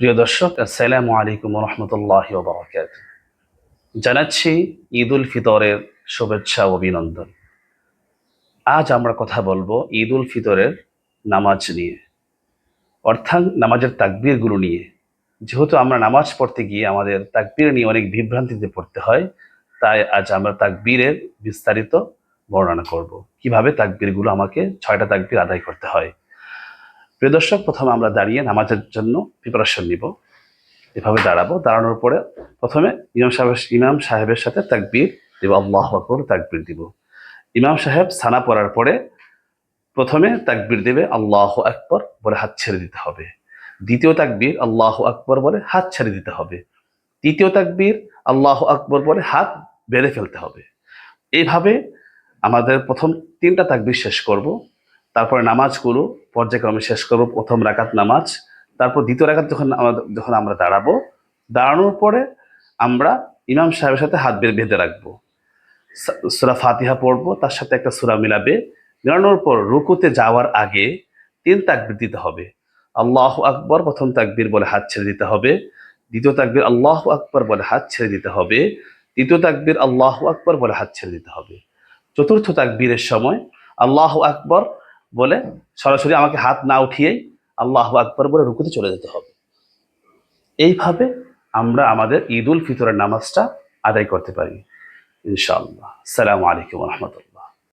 প্রিয় দর্শক, আসসালামু আলাইকুম রহমতুল্লাহ বারাকাত জানাচ্ছি ঈদ উল ফিতরের শুভেচ্ছা অভিনন্দন। আজ আমরা কথা বলব ঈদ উল ফিতরের নামাজ নিয়ে, অর্থাৎ নামাজের তাকবীরগুলো নিয়ে। যেহেতু আমরা নামাজ পড়তে গিয়ে আমাদের তাকবীর নিয়ে অনেক বিভ্রান্তিতে পড়তে হয়, তাই আজ আমরা তাকবীরের বিস্তারিত বর্ণনা করব। কীভাবে তাকবীরগুলো আমাকে ছয়টা তাকবীর আদায় করতে হয় প্রিয় দর্শক, প্রথমে আমরা দাঁড়িয়ে নামাজের জন্য প্রিপারেশন নিব। এভাবে দাঁড়াবো। দাঁড়ানোর পরে প্রথমে ইমাম সাহেব, ইমাম সাহেবের সাথে তাকবীর দিব, আল্লাহ আকবর, তাকবীর দিব। ইমাম সাহেব সানা পড়ার পরে প্রথমে তাকবীর দেবে, আল্লাহ আকবর, বলে হাত ছেড়ে দিতে হবে। দ্বিতীয় তাকবীর, আল্লাহ আকবর, বলে হাত ছেড়ে দিতে হবে। তৃতীয় তাকবীর, আল্লাহ আকবর, বলে হাত বেড়ে ফেলতে হবে। এইভাবে আমাদের প্রথম তিনটা তাকবীর শেষ করব। তারপরে নামাজ নামাজগুলো পর্যায়ক্রমে শেষ করব প্রথম রাকাত নামাজ। তারপর দ্বিতীয় রাকাত যখন যখন আমরা দাঁড়াবো, দাঁড়ানোর পরে আমরা ইমাম সাহেবের সাথে হাত বের বেঁধে রাখব। সুরা ফাতিহা পড়ব, তার সাথে একটা সুরা মিলাবে। মিলানোর পর রুকুতে যাওয়ার আগে তিন তাকবির দিতে হবে। আল্লাহ আকবর, প্রথম তাকবীর বলে হাত ছেড়ে দিতে হবে। দ্বিতীয় তাকবির আল্লাহ আকবর বলে হাত ছেড়ে দিতে হবে। তৃতীয় তাকবির আল্লাহ আকবর বলে হাত ছেড়ে দিতে হবে। চতুর্থ তাকবীরের সময় আল্লাহ আকবর বলে সরাসরি আমাকে হাত না উঠিয়েই আল্লাহ আকবর বলে রুকুতে চলে যেতে হবে। এইভাবে আমরা আমাদের ঈদ উল ফিতরের নামাজটা আদায় করতে পারি, ইনশাআল্লাহ। সালামু আলাইকুম রহমতুল্লাহ।